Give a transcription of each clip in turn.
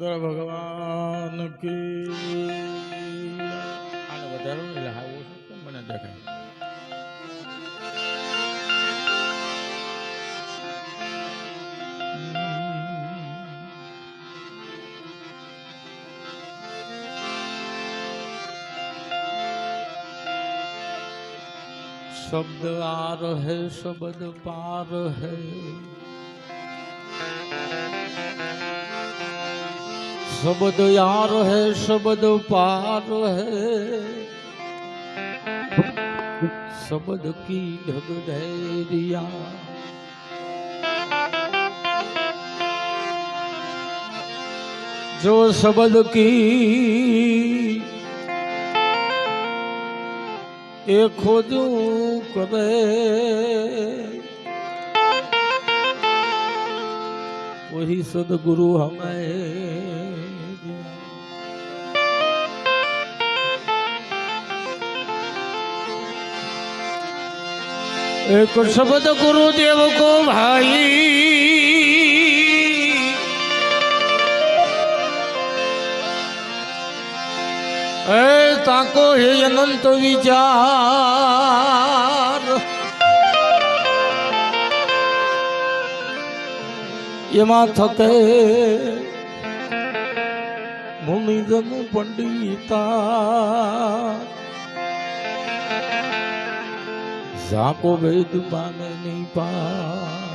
શંકર ભગવાન કી આને વધારો ને એટલે હા ઓછું કેમ મને દેખાય શબ્દ આર હે શબ્દ પાર હે शब्द यार है, शब्द पार है। शब्द की ढग धैर्या जो शब्द की ए खोजू करे, वही सदगुरु हमें એક શબ્દ ગુરુદેવ કો ભાઈ. એ તાકો હે અનંત વિચાર. એમાં થકે ભૂમિ પંડિતા. જાકો વેદ પામે નહીં પા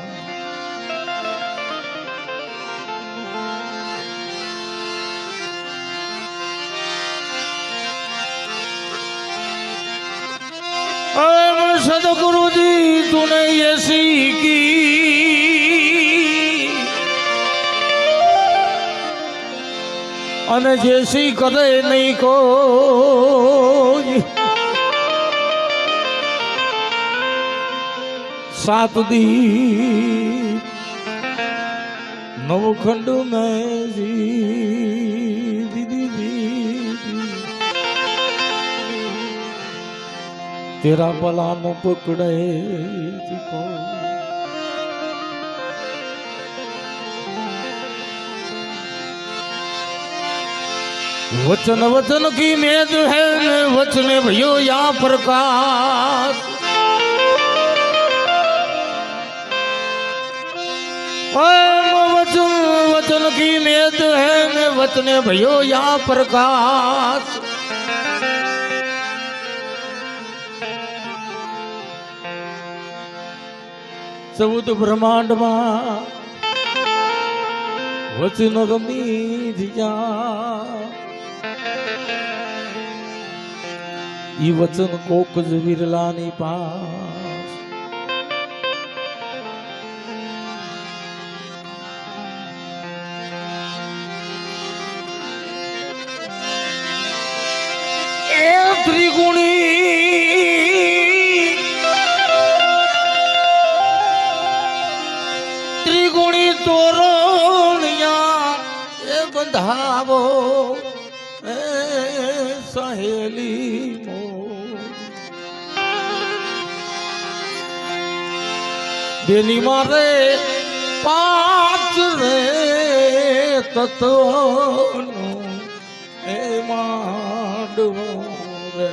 સદગુરુજી, તુને એ શીખી. અને જે શી કરે નહીં કોઈ सात दी नवखंड में जी दीदी दी, तेरा भला न पकड़े को वचन वचन की मेद है वचन भयो या प्रकाश। वचन वचन की मेद है वचन भयो या प्रकाश ચૌદ બ્રહ્માંડમાં વચન રમી જ્યાં ઈ વચન કોક જ વિરલાની પાસ બંધાવો સહેલી મો. બેલી મારે પાંચ રે તત્વ એ માંડવો રે.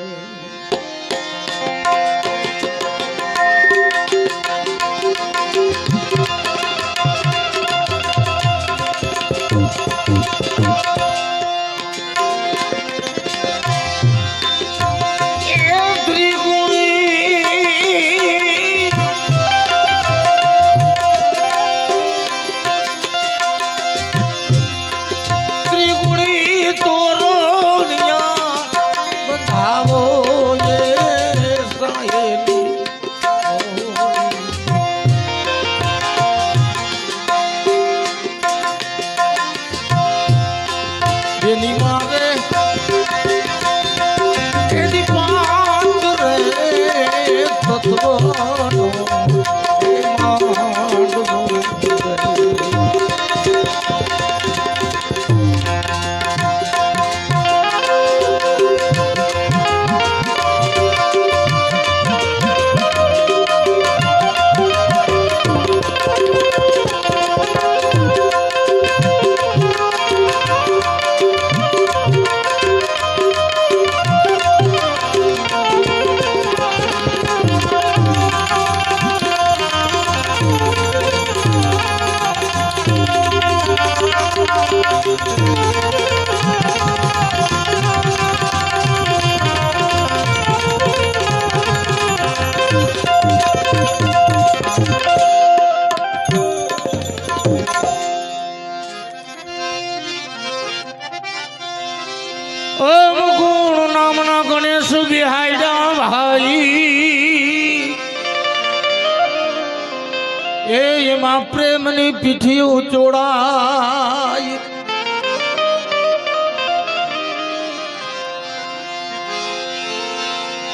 પ્રેમની પીઠીઓ ચોડાય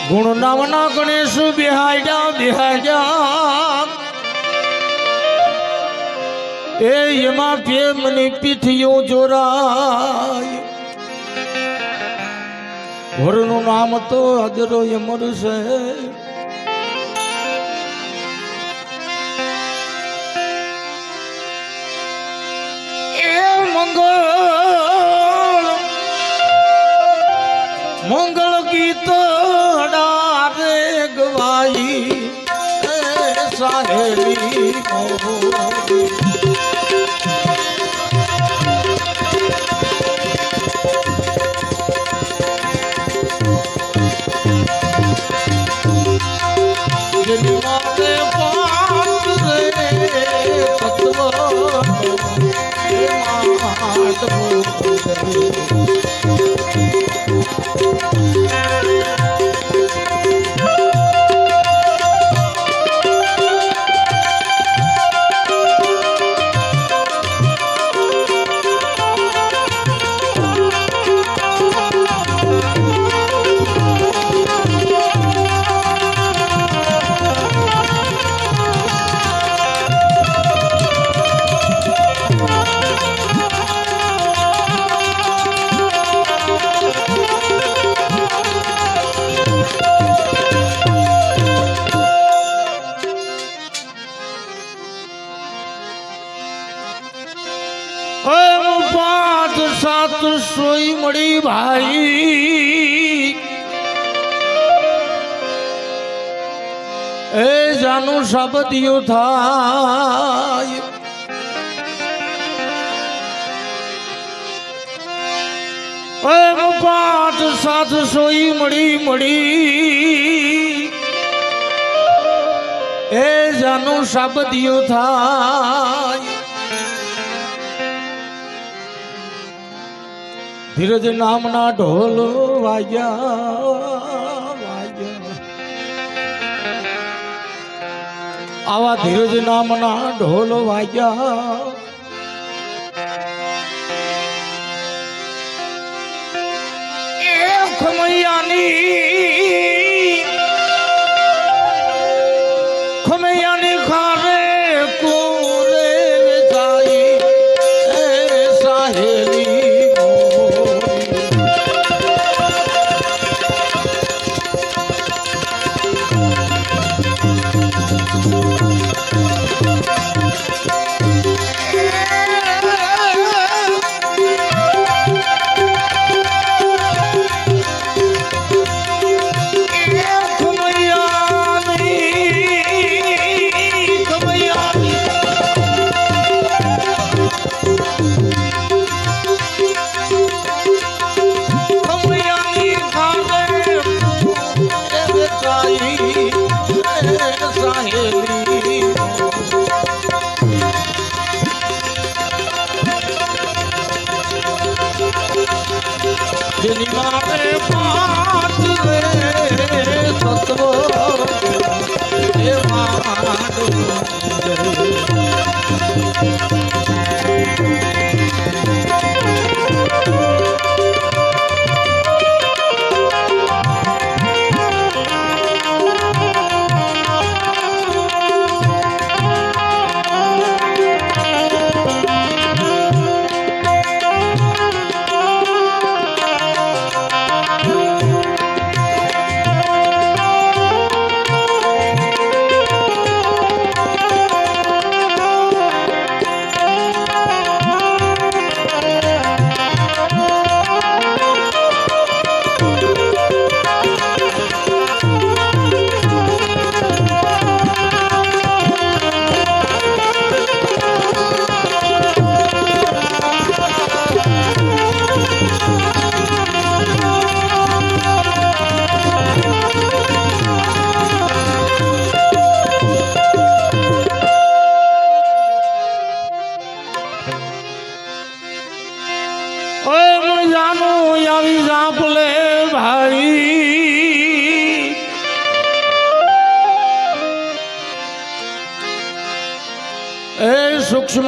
ગુણ નામના ગણેશ બિહાડ્યા જા એ એમાં પ્રેમની પીઠીઓ જોરાય વરનું નામ તો અજરો અમર છે. મંગળ ગીત ડારે ગવાઈ. એ એ જાનું સાબદિયું થાય. પાઠ સાથ સોઈ મળી મળી. એ જાનું સાબદિયું થાય. ધીરજ નામના ઢોલ વાગ્યા. આવા ધીરજ નામના ઢોલ વાગ્યા. ખમૈયાની નિવારે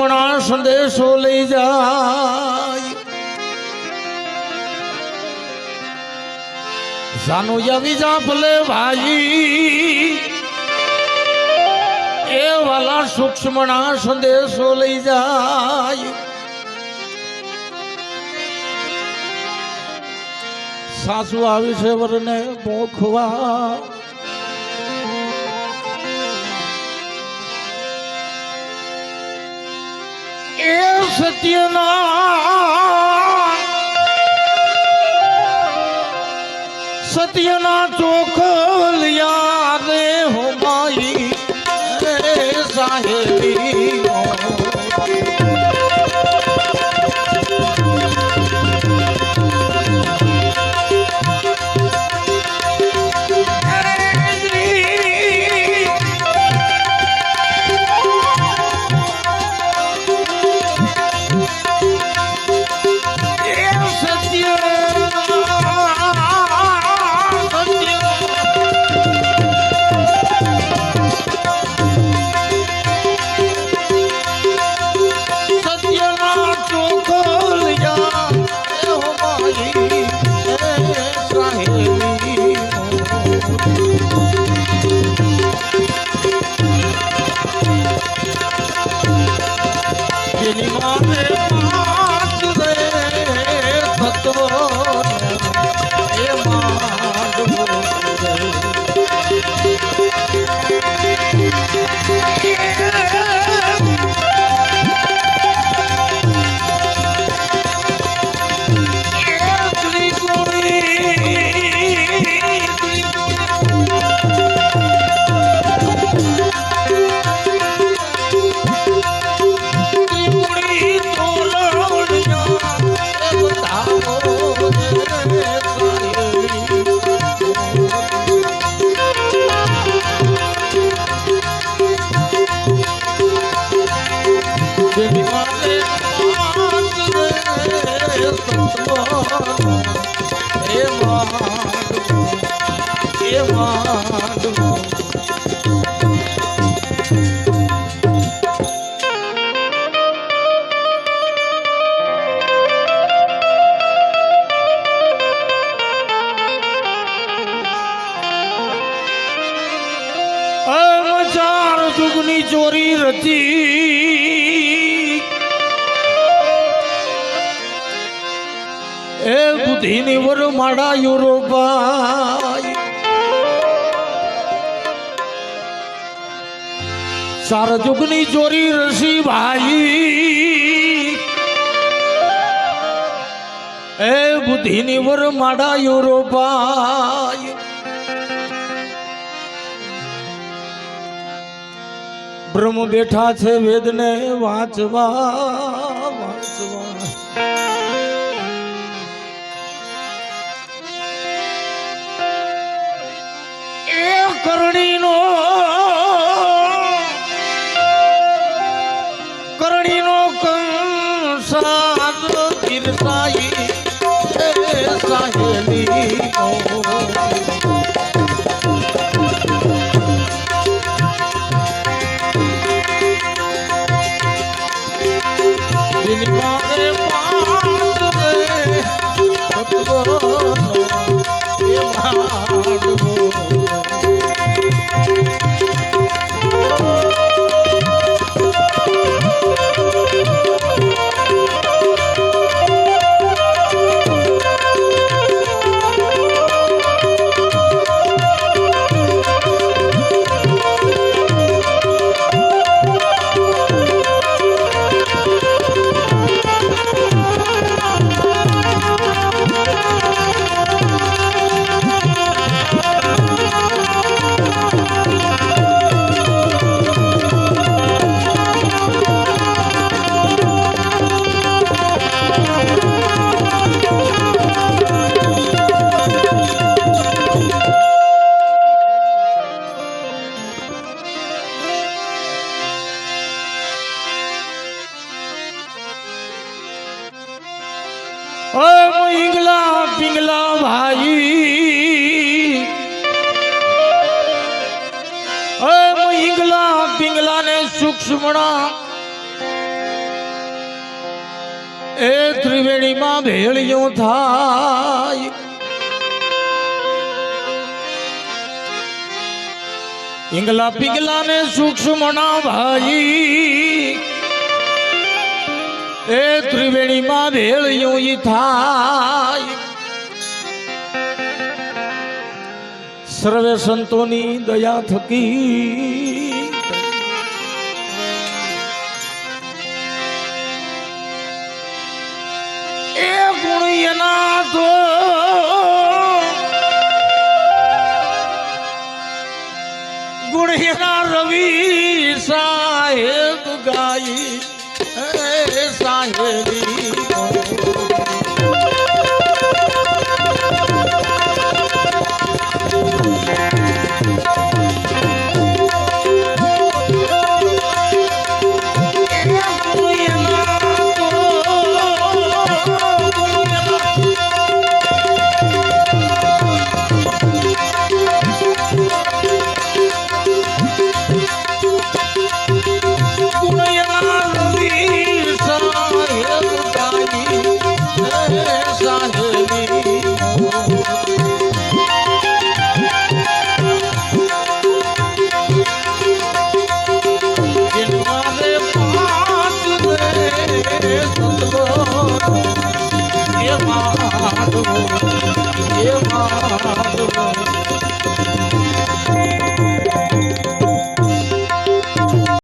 સૂક્ષ્મણા સંદેશો લઈ જાય સાનુ આવી જા ભલે ભાઈ એ વાલા સૂક્ષ્મણા સંદેશો લઈ જાય સાસુ આવી છે વરને પોખવા સત્યના. સત્યના ચોખલિયા રે હો માઈ રે સાહેબી ચાર ચાર જુગની ચોરી રસી ભાઈ. એ બુદ્ધિની વર માડા યુરોપાય. બ્રહ્મ બેઠા છે વેદને વાંચવા વાંચવા. એ કરણીનો ભેળિયું થાય ઇંગલા પિંગલા ને સૂક્ષ્મ ના ભાઈ. એ ત્રિવેણીમાં ભેળ્યું ઈ થાય. સર્વે સંતોની દયા થકી ગુણ એના રવિ સાહેબ ગાઈ. સાહેબી